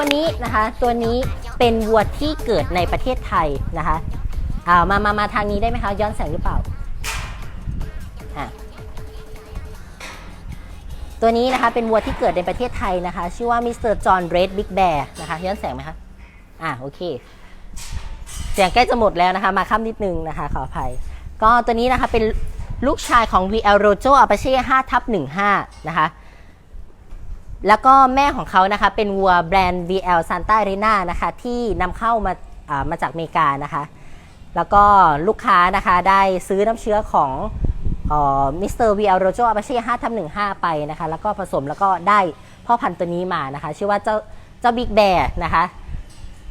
วนะคะตัวนี้เป็นวัวที่เกิดในประเทศไทยนะคะอ่ามามามาทางนี้ได้ไหมคะย้อนแสงหรือเปล่าอะตัวนี้นะคะเป็นวัวที่เกิดในประเทศไทยนะคะ ชื่อว่ามิสเตอร์จอห์นเรดบิ๊กแบร์นะคะย้อนแสงไหมคะอะโอเค เสียงใกล้จะหมดแล้วนะคะ มาค่ำนิดนึงนะคะ ขออภัย ก็ตัวนี้นะคะเป็นลูกชายของ VL Rojo Apache 5ทับ15 นะคะ แล้วก็แม่ของเขานะคะ เป็นวัวแบรนด์ VL Santa Arena นะคะ ที่นำเข้ามาามาจากอเมริกานะคะ แล้วก็ลูกค้านะคะได้ซื้อน้ำเชื้อของมิสเตอร์ VL Rojo Apache 5ทับ15ไปนะคะ แล้วก็ผสมแล้วก็ได้พ่อพันธุ์ตัวนี้มานะคะ ชื่อว่าเจ้าเจ้าบิ๊กแบร์นะคะ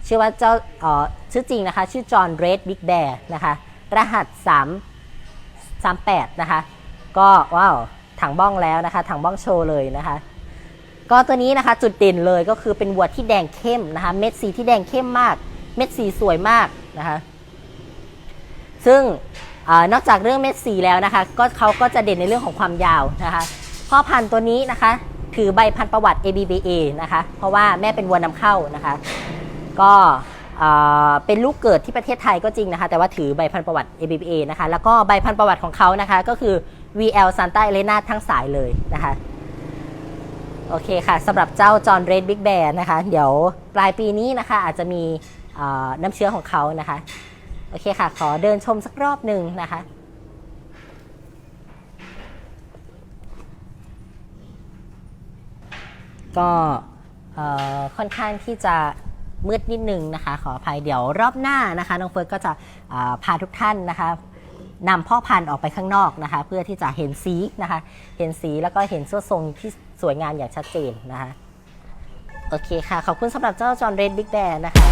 ชื่อว่าเจ้าชื่อจริงนะคะ ชื่อจอห์นเรดบิ๊กแบร์นะคะรหัส 3 38 นะคะ ก็ว้าวถังบ้องแล้วนะคะถังบ้องโชว์เลยนะคะ ก็ตัวนี้นะคะจุดเด่นเลยก็คือเป็นวัวที่แดงเข้มนะคะ เม็ดสีที่แดงเข้มมาก เม็ดสีสวยมากนะคะ ซึ่งอนอกจากเรื่องเม็ดสีแล้วนะคะก็เขาก็จะเด่นในเรื่องของความยาวนะคะพ่อพันธุ์ตัวนี้นะคะ ถือใบพันธุ์ประวัติ ABBA นะคะ เพราะว่าแม่เป็นวัวนำเข้านะคะ ก็เอ่อเป็นลูกเกิดที่ประเทศไทยก็จริงนะคะ แต่ว่าถือใบพันธุ์ประวัติ ABBA นะคะ แล้วก็ใบพันธุ์ประวัติของเขานะคะ ก็คือ VL Santa Elena ทั้งสายเลยนะคะ โอเคค่ะสำหรับเจ้าจอห์นเรดบิ๊กแบร์นะคะ เดี๋ยวปลายปีนี้นะคะ อาจจะมีน้ำเชื้อของเขานะคะ โอเคค่ะ ขอเดินชมสักรอบหนึ่งนะคะ ก็ค่อนข้างที่จะมืดนิดนึงนะคะ ขออภัยเดี๋ยวรอบหน้านะคะน้องเฟิร์สก็จะพาทุกท่านนะคะ นำพ่อพันธุ์ออกไปข้างนอกนะคะ เพื่อที่จะเห็นสีนะคะ เห็นสีแล้วก็เห็นส่วนทรงที่สวยงามอย่างชัดเจนนะคะ โอเคค่ะ ขอบคุณสำหรับเจ้าจอห์นเรดบิ๊กแดนนะคะ